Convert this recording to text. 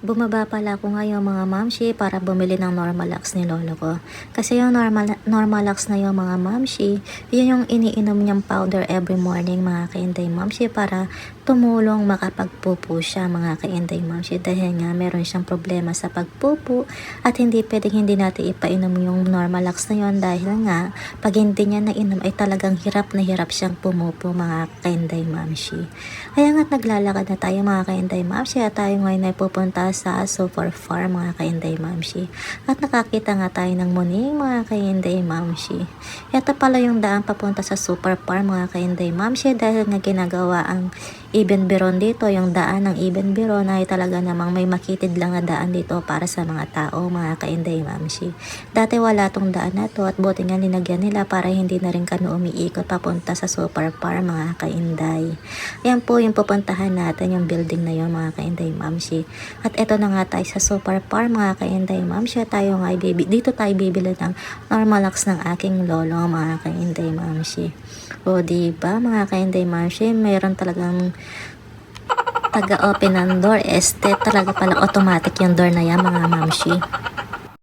Bumaba pala ako ngayon mga mamshi para bumili ng Normalax ni lolo ko. Kasi yung normal, Normalax na yung mga mamshi, yun yung iniinom niyang powder every morning mga kainday mamshi para tumulong makapagpupo siya mga kainday mamshi. Dahil nga meron siyang problema sa pagpupo at hindi pwedeng hindi natin ipainom yung Normalax na yun dahil nga pag hindi niya nainom ay talagang hirap na hirap siyang pumupo mga kainday mamshi. Kaya nga't naglalakad na tayo mga kainday mamshi at tayo ngayon ay pupunta sa Super Farm mga kainday mamshi. At nakakita nga tayo ng muning mga kainday mamshi. Ito pala yung daan papunta sa Super Farm mga kainday mamshi dahil nga ginagawa ang Ibn Biron dito, yung daan ng Ibn Biron ay talaga namang may makitid lang na daan dito para sa mga tao, mga kainday mamshi. Dati wala tong daan na to at buti nga linagyan nila para hindi na rin kano umiikot papunta sa Super Farm mga kainday. Yan po yung pupuntahan natin, yung building na yun mga kainday mamshi. At eto na nga tayo sa Super Farm mga kainday mamshi. Tayo nga bibi, dito tayo bibili ng Normalax ng aking lolo mga kainday mamshi. O diba mga kainday mamshi, meron talagang taga-open ng door. Este talaga pala automatic yung door na yan mga mamshi.